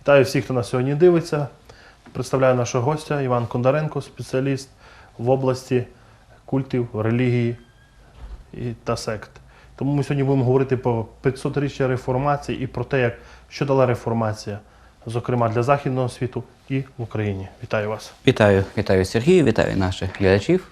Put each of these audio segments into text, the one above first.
Вітаю всіх, хто нас сьогодні дивиться. Представляю нашого гостя Іван Кондаренко, спеціаліст в області культів, релігії та сект. Тому ми сьогодні будемо говорити про 500-річчя реформації і про те, як, що дала реформація, зокрема для Західного світу і в Україні. Вітаю вас. Вітаю, вітаю Сергію, вітаю наших глядачів.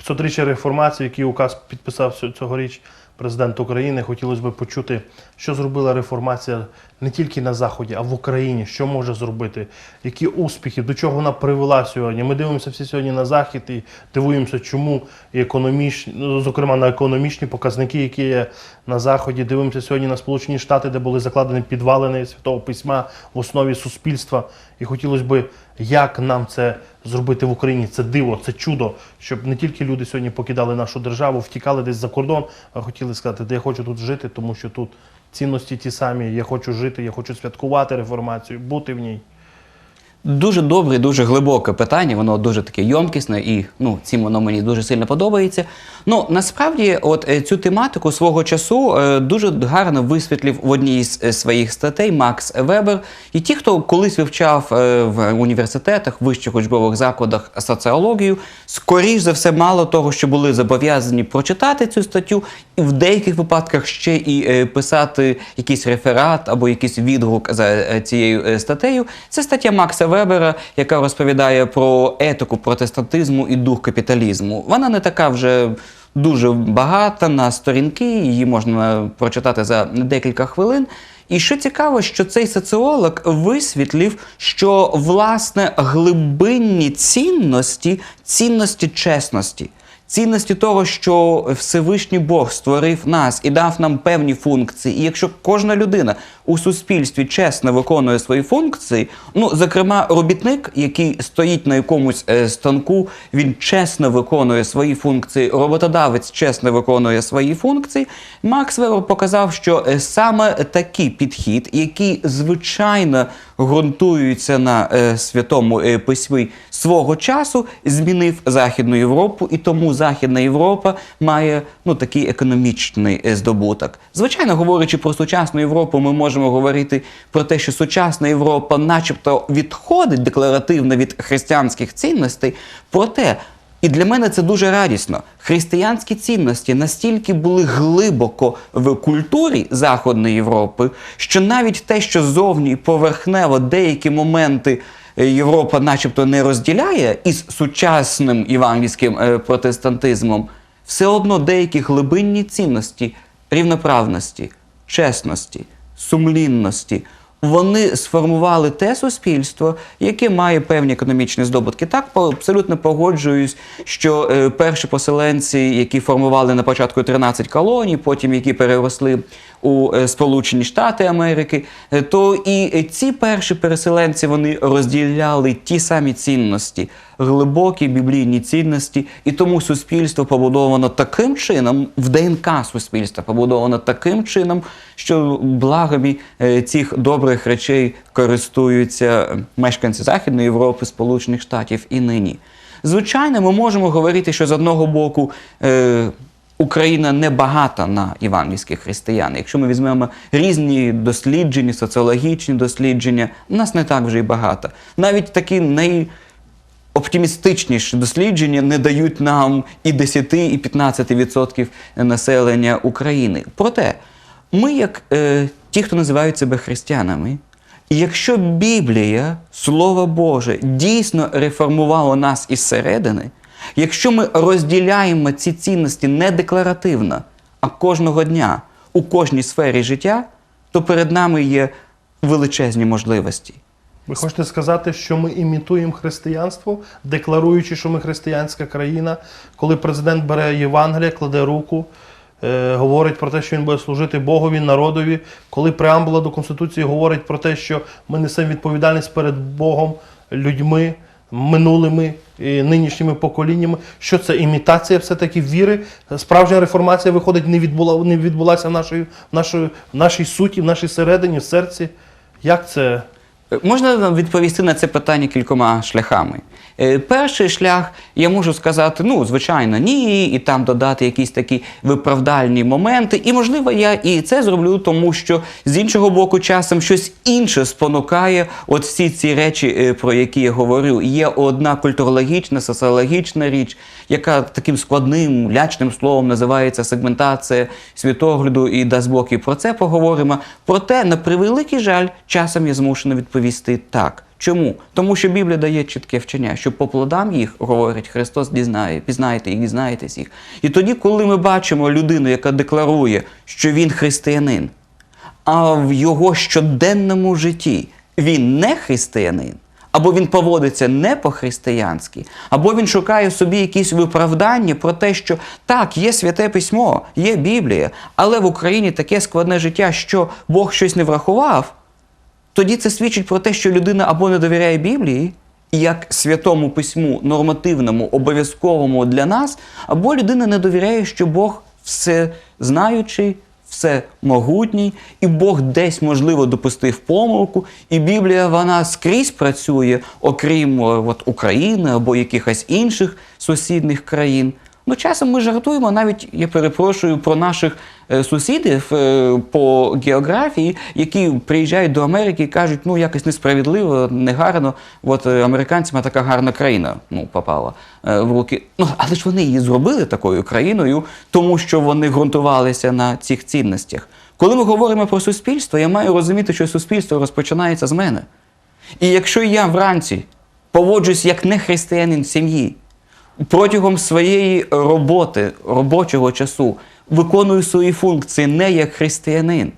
500-річчя реформації, який указ підписав цьо- цьогоріч президент України. Хотілося б почути, що зробила реформація не тільки на Заході, а в Україні. Що може зробити, які успіхи, до чого вона привела сьогодні. Ми дивимося всі сьогодні на Захід і дивуємося, чому і економічні, ну, зокрема на економічні показники, які є на Заході. Дивимося сьогодні на Сполучені Штати, де були закладені підвалини Святого Письма в основі суспільства. І хотілося б, як нам це зробити в Україні. Це диво, це чудо, щоб не тільки люди сьогодні покидали нашу державу, втікали десь за кордон, а хотіли сказати, де я хочу тут жити, тому що тут цінності ті самі. Я хочу жити, я хочу святкувати реформацію, бути в ній. Дуже добре, дуже глибоке питання, воно дуже таке йомкісне і ну, цим воно мені дуже сильно подобається. Ну, насправді, от е, цю тематику свого часу е, дуже гарно висвітлив в одній з е, своїх статей Макс Вебер. І ті, хто колись вивчав в університетах, вищих учбових закладах соціологію, скоріш за все, мало того, що були зобов'язані прочитати цю статтю, і в деяких випадках ще і писати якийсь реферат або якийсь відгук за цією статтею. Це стаття Макса Вебера, яка розповідає про етику протестантизму і дух капіталізму. Вона не така вже. Дуже багата на сторінки, її можна прочитати за декілька хвилин. І що цікаво, що цей соціолог висвітлив, що власне глибинні цінності, цінності чесності, цінності того, що Всевишній Бог створив нас і дав нам певні функції. І якщо кожна людина у суспільстві чесно виконує свої функції, ну зокрема, робітник, який стоїть на якомусь е, станку, він чесно виконує свої функції, роботодавець чесно виконує свої функції. Макс Вебер показав, що е, саме такий підхід, який звичайно ґрунтується на е, святому е, письмі свого часу, змінив Західну Європу, і тому Західна Європа має ну такий економічний е, здобуток. Звичайно, говорячи про сучасну Європу, ми можемо говорити про те, що сучасна Європа, начебто, відходить декларативно від християнських цінностей. Проте і для мене це дуже радісно. Християнські цінності настільки були глибоко в культурі Західної Європи, що навіть те, що зовні поверхнево деякі моменти е, Європа, начебто, не розділяє із сучасним євангельським е, протестантизмом, все одно деякі глибинні цінності рівноправності, чесності, сумлінності. Вони сформували те суспільство, яке має певні економічні здобутки. Так абсолютно погоджуюсь, що е, перші поселенці, які формували на початку 13 колоній, потім які переросли у е, Сполучені Штати Америки, е, то і ці перші переселенці вони розділяли ті самі цінності, глибокі біблійні цінності, і тому суспільство побудовано таким чином, в ДНК суспільства побудовано таким чином, що благами е, цих добрих речей користуються мешканці Західної Європи, Сполучених Штатів і нині. Звичайно, ми можемо говорити, що з одного боку. Україна не багата на євангельських християн. Якщо ми візьмемо різні дослідження, соціологічні дослідження, нас не так вже й багато. Навіть такі найоптимістичніші дослідження не дають нам і 10, і 15% населення України. Проте, ми, як е, ті, хто називають себе християнами, і якщо Біблія, Слово Боже, дійсно реформувало нас із середини, якщо ми розділяємо ці цінності не декларативно, а кожного дня у кожній сфері життя, то перед нами є величезні можливості. Ви хочете сказати, що ми імітуємо християнство, декларуючи, що ми християнська країна, коли президент бере Євангелія, кладе руку, е, говорить про те, що він буде служити Богові, народові, коли преамбула до Конституції говорить про те, що ми несемо відповідальність перед Богом, людьми, минулими і нинішніми поколіннями, що це імітація все-таки віри. Справжня реформація виходить, не, відбула, не відбулася в нашій, в нашій, в нашій суті, в нашій середині, в серці. Як це? Можна відповісти на це питання кількома шляхами. Е, Перший шлях, я можу сказати, ну, звичайно, ні, і там додати якісь такі виправдальні моменти. І, можливо, я і це зроблю, тому що з іншого боку, часом щось інше спонукає от всі ці речі, е, про які я говорю. Є одна культурологічна, соціологічна річ, яка таким складним, лячним словом називається сегментація світогляду, і дасть Бог і про це поговоримо. Проте, на превеликий жаль, часом я змушений відповісти так. Чому? Тому що Біблія дає чітке вчення, що по плодам їх, говорить Христос, дізнає, пізнаєте їх, дізнаєтесь їх. І тоді, коли ми бачимо людину, яка декларує, що він християнин, а в його щоденному житті він не християнин, або він поводиться не по-християнськи, або він шукає собі якісь виправдання про те, що так, є святе письмо, є Біблія, але в Україні таке складне життя, що Бог щось не врахував, тоді це свідчить про те, що людина або не довіряє Біблії, як святому письму, нормативному, обов'язковому для нас, або людина не довіряє, що Бог все знаючий, все могутній, і Бог десь, можливо, допустив помилку, і Біблія вона скрізь працює, окрім от, України або якихось інших сусідних країн. Ну, часом ми жартуємо, навіть я перепрошую про наших е, сусідів е, по географії, які приїжджають до Америки і кажуть, ну якось несправедливо, негарно. От е, американцям така гарна країна ну, попала в руки. Ну, але ж вони її зробили такою країною, тому що вони ґрунтувалися на цих цінностях. Коли ми говоримо про суспільство, я маю розуміти, що суспільство розпочинається з мене. І якщо я вранці поводжусь як не християнин сім'ї, протягом своєї роботи, робочого часу, виконую свої функції не як християнин.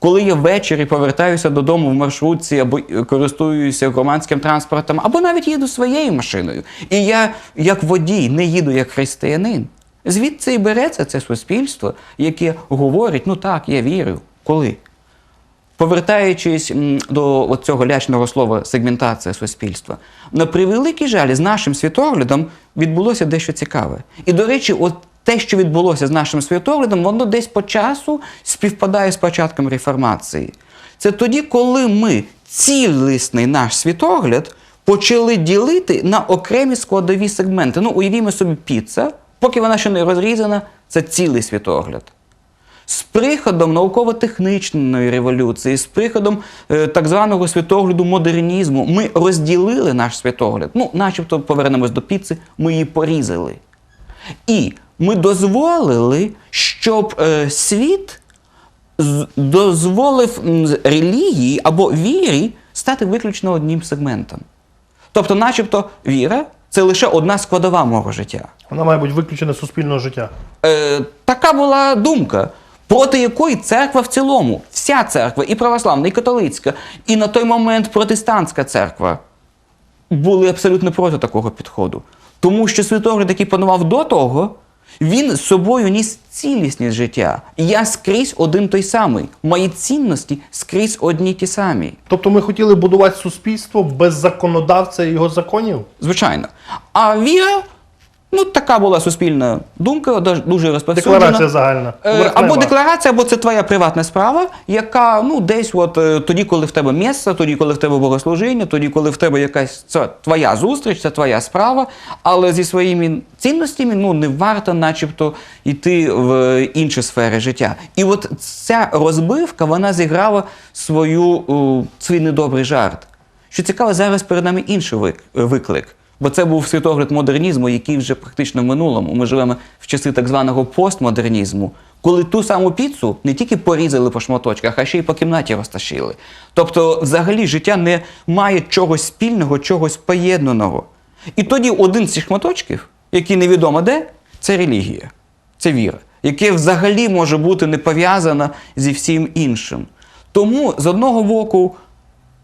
Коли я ввечері повертаюся додому в маршрутці або е, користуюся громадським транспортом, або навіть їду своєю машиною, і я, як водій, не їду як християнин, звідси і береться це суспільство, яке говорить: ну так, я вірю. Коли? Повертаючись до цього лячного слова сегментація суспільства, на превеликий жаль, з нашим світоглядом відбулося дещо цікаве. І, до речі, от те, що відбулося з нашим світоглядом, воно десь по часу співпадає з початком реформації. Це тоді, коли ми цілісний наш світогляд почали ділити на окремі складові сегменти. Ну, уявімо собі, піца, поки вона ще не розрізана, це цілий світогляд. З приходом науково-технічної революції, з приходом е, так званого світогляду модернізму, ми розділили наш світогляд. Ну, начебто, повернемось до піци, ми її порізали. І ми дозволили, щоб е, світ дозволив релігії або вірі стати виключно одним сегментом. Тобто, начебто, віра це лише одна складова мого життя. Вона має бути виключена з суспільного життя. Е, така була думка, проти якої церква в цілому, вся церква, і православна, і католицька, і на той момент протестантська церква були абсолютно проти такого підходу. Тому що світогляд, який панував до того, він з собою ніс цілісність життя. Я скрізь один той самий. Мої цінності скрізь одні ті самі. Тобто ми хотіли будувати суспільство без законодавця і його законів? Звичайно. А віра, ну така була суспільна думка, дуже розповсюджена. Декларація загальна. Е, Верхнева. Або декларація, або це твоя приватна справа, яка ну десь от е, тоді, коли в тебе місце, тоді, коли в тебе богослужіння, тоді, коли в тебе якась це твоя зустріч, це твоя справа, але зі своїми цінностями ну не варто, начебто, йти в інші сфери життя. І от ця розбивка вона зіграла свою свій недобрий жарт. Що цікаво, зараз перед нами інший вик- виклик. Бо це був світогляд модернізму, який вже практично в минулому. Ми живемо в часи так званого постмодернізму, коли ту саму піцу не тільки порізали по шматочках, а ще й по кімнаті розташили. Тобто, взагалі, життя не має чогось спільного, чогось поєднаного. І тоді один з цих шматочків, який невідомо де, це релігія, це віра, яке взагалі може бути не пов'язана зі всім іншим. Тому з одного боку,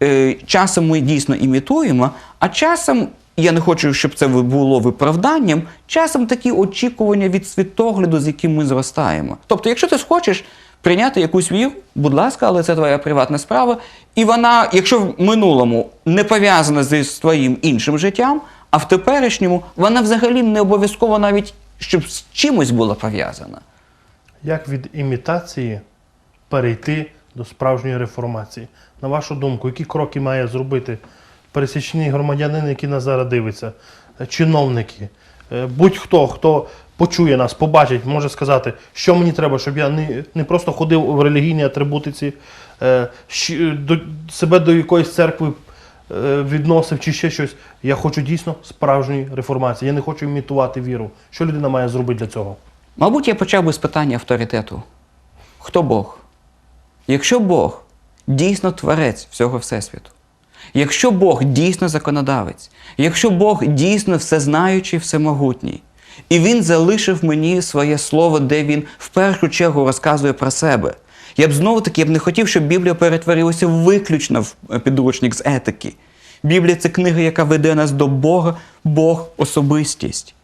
е, часом ми дійсно імітуємо, а часом, я не хочу, щоб це було виправданням, часом такі очікування від світогляду, з яким ми зростаємо. Тобто, якщо ти хочеш прийняти якусь віру, будь ласка, але це твоя приватна справа, і вона, якщо в минулому не пов'язана з твоїм іншим життям, а в теперішньому вона взагалі не обов'язково навіть щоб з чимось була пов'язана. Як від імітації перейти до справжньої реформації. На вашу думку, які кроки має зробити пересічний громадянин, який нас зараз дивиться, е, чиновники, е, будь-хто, хто почує нас, побачить, може сказати, що мені треба, щоб я не, просто ходив в релігійній атрибутиці, е, себе до якоїсь церкви відносив чи ще щось. Я хочу дійсно справжньої реформації. Я не хочу імітувати віру. Що людина має зробити для цього? Мабуть, я почав би з питання авторитету. Хто Бог? Якщо Бог дійсно творець всього Всесвіту, якщо Бог дійсно законодавець, якщо Бог дійсно всезнаючий, всемогутній, і Він залишив мені своє слово, де він в першу чергу розказує про себе. Я б знову таки не хотів, щоб Біблія перетворилася виключно в е, підручник з етики. Біблія це книга, яка веде нас до Бога, Бог особистість.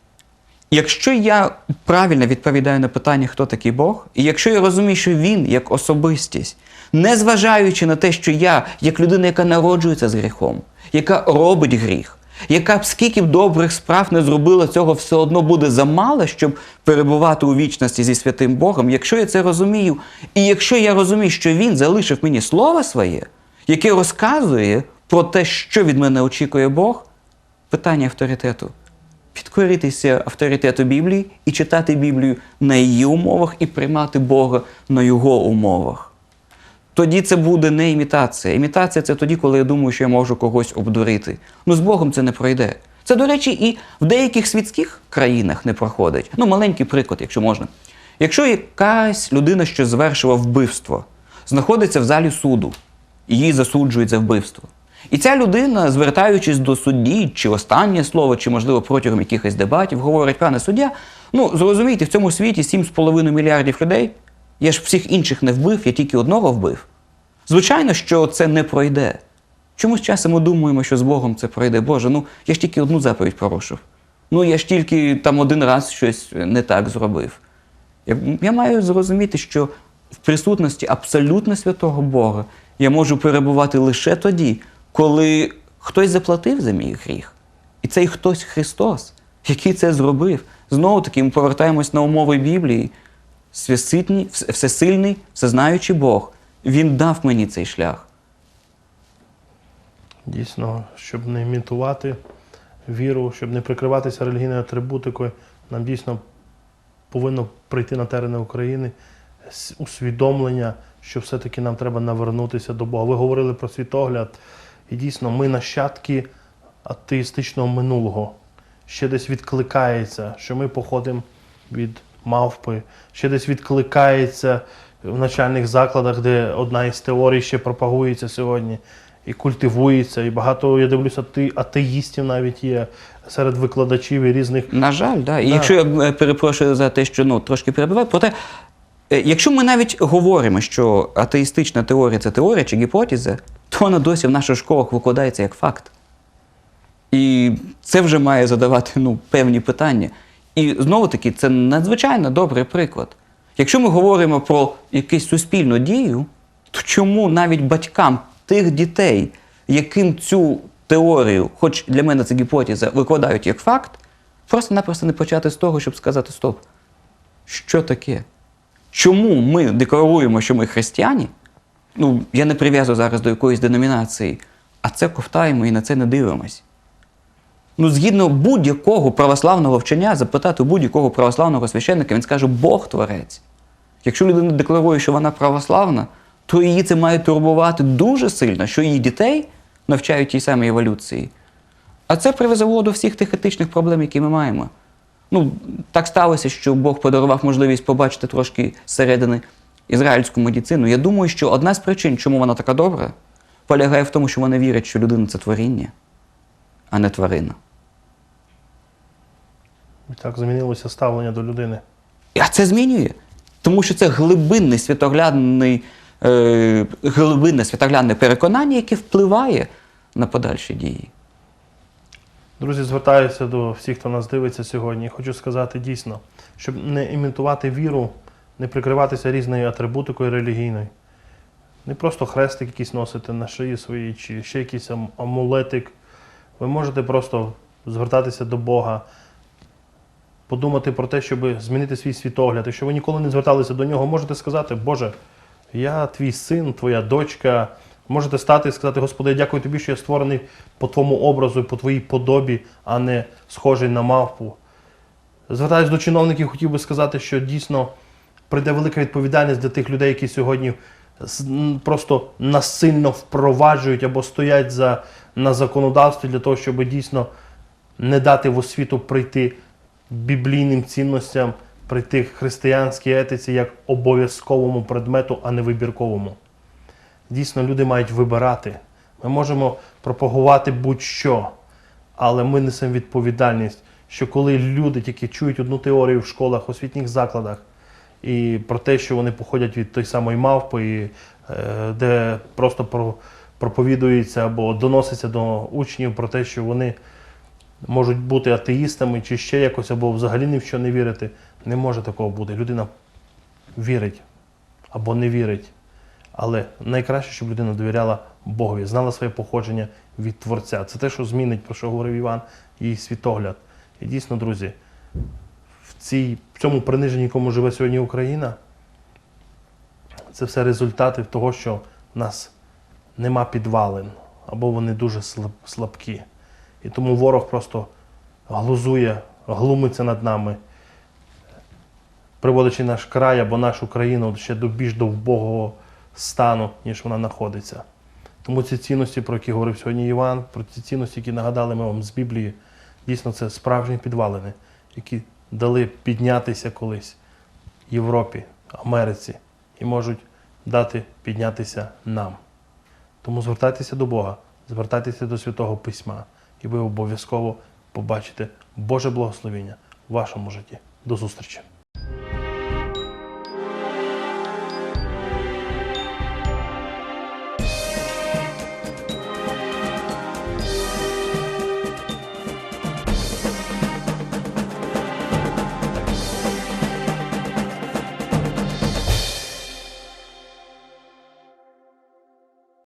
Якщо я правильно відповідаю на питання, хто такий Бог, і якщо я розумію, що він як особистість, не зважаючи на те, що я, як людина, яка народжується з гріхом, яка робить гріх, яка б скільки б добрих справ не зробила, цього все одно буде замало, щоб перебувати у вічності зі святим Богом, якщо я це розумію, і якщо я розумію, що він залишив мені слово своє, яке розказує про те, що від мене очікує Бог, питання авторитету підкоритися авторитету Біблії і читати Біблію на її умовах і приймати Бога на його умовах. Тоді це буде не імітація. Імітація це тоді, коли я думаю, що я можу когось обдурити. Ну, з Богом це не пройде. Це, до речі, і в деяких світських країнах не проходить. Ну, маленький приклад, якщо можна. Якщо якась людина, що звершила вбивство, знаходиться в залі суду, її засуджують за вбивство. І ця людина, звертаючись до судді, чи останнє слово, чи, можливо, протягом якихось дебатів, говорить, пане суддя, ну зрозумійте, в цьому світі 7,5 мільярдів людей. Я ж всіх інших не вбив, я тільки одного вбив. Звичайно, що це не пройде. Чомусь часом ми думаємо, що з Богом це пройде. Боже, ну я ж тільки одну заповідь порушив. Ну я ж тільки там один раз щось не так зробив. Я, я маю зрозуміти, що в присутності абсолютно святого Бога я можу перебувати лише тоді, коли хтось заплатив за мій гріх. І цей хтось Христос, який це зробив. Знову таки, ми повертаємось на умови Біблії. Всесильний, всесильний, всезнаючий Бог. Він дав мені цей шлях. Дійсно, щоб не імітувати віру, щоб не прикриватися релігійною атрибутикою, нам дійсно повинно прийти на терени України усвідомлення, що все-таки нам треба навернутися до Бога. Ви говорили про світогляд, і дійсно ми нащадки атеїстичного минулого. Ще десь відкликається, що ми походимо від мавпи, ще десь відкликається в навчальних закладах, де одна із теорій ще пропагується сьогодні і культивується. І багато, я дивлюся, атеїстів навіть є серед викладачів і різних. На жаль, да. І Да. якщо я е, перепрошую за те, що ну, трошки перебиваю, проте, е, якщо ми навіть говоримо, що атеїстична теорія це теорія чи гіпотеза, то вона досі в наших школах викладається як факт. І це вже має задавати ну, певні питання. І знову таки, це надзвичайно добрий приклад. Якщо ми говоримо про якусь суспільну дію, то чому навіть батькам тих дітей, яким цю теорію, хоч для мене це гіпотеза, викладають як факт, просто-напросто не почати з того, щоб сказати стоп. Що таке? Чому ми декларуємо, що ми християні? Ну, я не прив'язую зараз до якоїсь деномінації, а це ковтаємо і на це не дивимось. Ну, згідно будь-якого православного вчення, запитати будь-якого православного священника, він скаже Бог творець. Якщо людина декларує, що вона православна, то її це має турбувати дуже сильно, що її дітей навчають тій самій еволюції. А це привезло до всіх тих етичних проблем, які ми маємо. Ну, так сталося, що Бог подарував можливість побачити трошки зсередини ізраїльську медицину. Я думаю, що одна з причин, чому вона така добра, полягає в тому, що вони вірять, що людина це творіння, а не тварина. І так змінилося ставлення до людини. А це змінює. Тому що це глибинний світоглядний, е, глибинне світоглядне переконання, яке впливає на подальші дії. Друзі, звертаюся до всіх, хто нас дивиться сьогодні. Хочу сказати дійсно, щоб не імітувати віру, не прикриватися різною атрибутикою релігійною. Не просто хрестик якийсь носити на шиї своїй, чи ще якийсь амулетик. Ви можете просто звертатися до Бога, подумати про те, щоб змінити свій світогляд. Якщо ви ніколи не зверталися до нього, можете сказати, Боже, Я твій син, твоя дочка. Можете стати і сказати, Господи, я дякую тобі, що я створений по твоєму образу, по твоїй подобі, а не схожий на мавпу. Звертаюсь до чиновників, хотів би сказати, що дійсно прийде велика відповідальність для тих людей, які сьогодні просто насильно впроваджують або стоять за, на законодавстві для того, щоб дійсно не дати в освіту прийти біблійним цінностям, прийти християнській етиці як обов'язковому предмету, а не вибірковому. Дійсно, люди мають вибирати. Ми можемо пропагувати будь-що, але ми несемо відповідальність, що коли люди тільки чують одну теорію в школах, освітніх закладах, і про те, що вони походять від той самої мавпи, е, де просто про, проповідується або доноситься до учнів про те, що вони можуть бути атеїстами чи ще якось, або взагалі ні в що не вірити. Не може такого бути. Людина вірить або не вірить. Але найкраще, щоб людина довіряла Богові, знала своє походження від Творця. Це те, що змінить, про що говорив Іван, її світогляд. І дійсно, друзі, цій, в цьому приниженні, якому живе сьогодні Україна, це все результати того, що в нас нема підвалин, або вони дуже слаб- слабкі. І тому ворог просто глузує, глумиться над нами, приводячи наш край або нашу країну ще до більш до вбогого стану, ніж вона знаходиться. Тому ці цінності, про які говорив сьогодні Іван, про ці цінності, які нагадали ми вам з Біблії, дійсно це справжні підвалини, які дали піднятися колись Європі, Америці і можуть дати піднятися нам. Тому звертайтеся до Бога, звертайтеся до Святого Письма, і ви обов'язково побачите Боже благословення в вашому житті. До зустрічі!